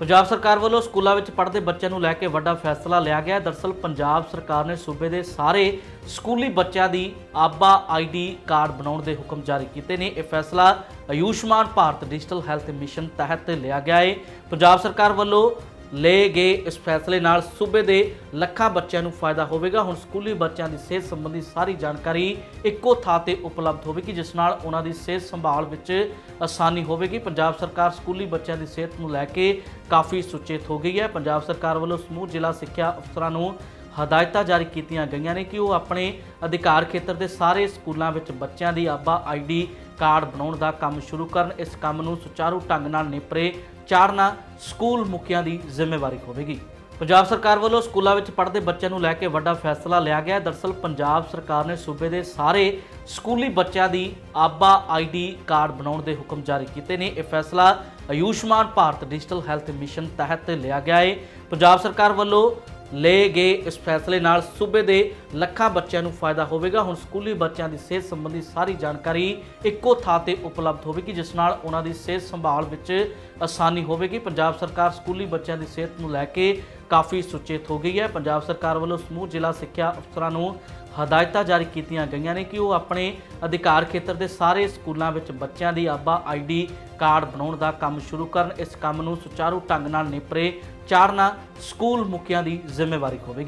ਪੰਜਾਬ ਸਰਕਾਰ ਵੱਲੋਂ ਸਕੂਲਾਂ ਵਿੱਚ ਪੜ੍ਹਦੇ ਬੱਚਿਆਂ ਨੂੰ ਲੈ ਕੇ ਵੱਡਾ ਫੈਸਲਾ ਲਿਆ ਗਿਆ ਹੈ। ਦਰਅਸਲ ਪੰਜਾਬ ਸਰਕਾਰ ਨੇ ਸੂਬੇ ਦੇ ਸਾਰੇ ਸਕੂਲੀ ਬੱਚਿਆਂ ਦੀ ਆਬਾ ਆਈਡੀ ਕਾਰਡ ਬਣਾਉਣ ਦੇ ਹੁਕਮ ਜਾਰੀ ਕੀਤੇ ਨੇ। ਇਹ ਫੈਸਲਾ Ayushman Bharat digital health mission ਤਹਿਤ ਲਿਆ ਗਿਆ ਹੈ। ਪੰਜਾਬ ਸਰਕਾਰ ਵੱਲੋਂ ਲਏ ਗਏ। ਇਸ ਫੈਸਲੇ ਨਾਲ ਸੂਬੇ ਦੇ ਲੱਖਾਂ ਬੱਚਿਆਂ ਨੂੰ ਫਾਇਦਾ ਹੋਵੇਗਾ। ਹੁਣ ਸਕੂਲੀ ਬੱਚਿਆਂ ਦੀ ਸਿਹਤ ਸੰਬੰਧੀ ਸਾਰੀ ਜਾਣਕਾਰੀ ਇੱਕੋ ਥਾਂ ਤੇ ਉਪਲਬਧ ਹੋਵੇਗੀ, ਜਿਸ ਨਾਲ ਉਹਨਾਂ ਦੀ ਸਿਹਤ ਸੰਭਾਲ ਵਿੱਚ ਆਸਾਨੀ ਹੋਵੇਗੀ। ਪੰਜਾਬ ਸਰਕਾਰ ਸਕੂਲੀ ਬੱਚਿਆਂ ਦੀ ਸਿਹਤ ਨੂੰ ਲੈ ਕੇ ਕਾਫੀ ਸੁਚੇਤ ਹੋ ਗਈ ਹੈ। ਪੰਜਾਬ ਸਰਕਾਰ ਵੱਲੋਂ ਸਮੂਹ ਜ਼ਿਲ੍ਹਾ ਸਿੱਖਿਆ ਅਫਸਰਾਂ ਨੂੰ ਹਦਾਇਤਾਂ ਜਾਰੀ ਕੀਤੀਆਂ ਗਈਆਂ ਨੇ ਕਿ ਉਹ ਆਪਣੇ ਅਧਿਕਾਰ ਖੇਤਰ ਦੇ ਸਾਰੇ ਸਕੂਲਾਂ ਵਿੱਚ ਬੱਚਿਆਂ ਦੀ ਆਬਾ ਆਈਡੀ ਕਾਰਡ ਬਣਾਉਣ ਦਾ ਕੰਮ ਸ਼ੁਰੂ ਕਰਨ, ਇਸ ਕੰਮ ਨੂੰ ਸੁਚਾਰੂ ਢੰਗ ਨਾਲ ਨਿਪਰੇ ਚਾੜਨਾ ਸਕੂਲ ਮੁਖੀਆਂ ਦੀ ਜ਼ਿੰਮੇਵਾਰੀ ਹੋਵੇਗੀ। ਪੰਜਾਬ ਸਰਕਾਰ ਵੱਲੋਂ ਸਕੂਲਾਂ ਵਿੱਚ ਪੜ੍ਹਦੇ ਬੱਚਿਆਂ ਨੂੰ ਲੈ ਕੇ ਵੱਡਾ ਫੈਸਲਾ ਲਿਆ ਗਿਆ ਹੈ। ਦਰਅਸਲ ਪੰਜਾਬ ਸਰਕਾਰ ਨੇ ਸੂਬੇ ਦੇ ਸਾਰੇ ਸਕੂਲੀ ਬੱਚਿਆਂ ਦੀ ਆਬਾ ਆਈਡੀ ਕਾਰਡ ਬਣਾਉਣ ਦੇ ਹੁਕਮ ਜਾਰੀ ਕੀਤੇ ਨੇ। ਇਹ ਫੈਸਲਾ Ayushman Bharat digital health mission ਤਹਿਤ ਲਿਆ ਗਿਆ ਹੈ। ਪੰਜਾਬ ਸਰਕਾਰ ਵੱਲੋਂ ਲਏ ਗਏ। ਇਸ ਫੈਸਲੇ ਨਾਲ ਸੂਬੇ ਦੇ ਲੱਖਾਂ ਬੱਚਿਆਂ ਨੂੰ ਫਾਇਦਾ ਹੋਵੇਗਾ। ਹੁਣ ਸਕੂਲੀ ਬੱਚਿਆਂ ਦੀ ਸਿਹਤ ਸੰਬੰਧੀ ਸਾਰੀ ਜਾਣਕਾਰੀ ਇੱਕੋ ਥਾਂ ਤੇ ਉਪਲਬਧ ਹੋਵੇਗੀ, ਜਿਸ ਨਾਲ ਉਹਨਾਂ ਦੀ ਸਿਹਤ ਸੰਭਾਲ ਵਿੱਚ ਆਸਾਨੀ ਹੋਵੇਗੀ। ਪੰਜਾਬ ਸਰਕਾਰ ਸਕੂਲੀ ਬੱਚਿਆਂ ਦੀ ਸਿਹਤ ਨੂੰ ਲੈ ਕੇ ਕਾਫੀ ਸੁਚੇਤ ਹੋ ਗਈ ਹੈ। ਪੰਜਾਬ ਸਰਕਾਰ ਵੱਲੋਂ ਸਮੂਹ ਜ਼ਿਲ੍ਹਾ ਸਿੱਖਿਆ ਅਫਸਰਾਂ ਨੂੰ ਹਦਾਇਤਾਂ ਜਾਰੀ ਕੀਤੀਆਂ ਗਈਆਂ ਨੇ ਕਿ ਉਹ ਆਪਣੇ ਅਧਿਕਾਰ ਖੇਤਰ ਦੇ ਸਾਰੇ ਸਕੂਲਾਂ ਵਿੱਚ ਬੱਚਿਆਂ ਦੀ ਆਬਾ ਆਈਡੀ ਕਾਰਡ ਬਣਾਉਣ ਦਾ ਕੰਮ ਸ਼ੁਰੂ ਕਰਨ, ਇਸ ਕੰਮ ਨੂੰ ਸੁਚਾਰੂ ਢੰਗ ਨਾਲ ਨਿਪਰੇ ਚਾੜਨਾ ਸਕੂਲ ਮੁਖੀਆਂ ਦੀ ਜ਼ਿੰਮੇਵਾਰੀ ਹੋਵੇਗੀ।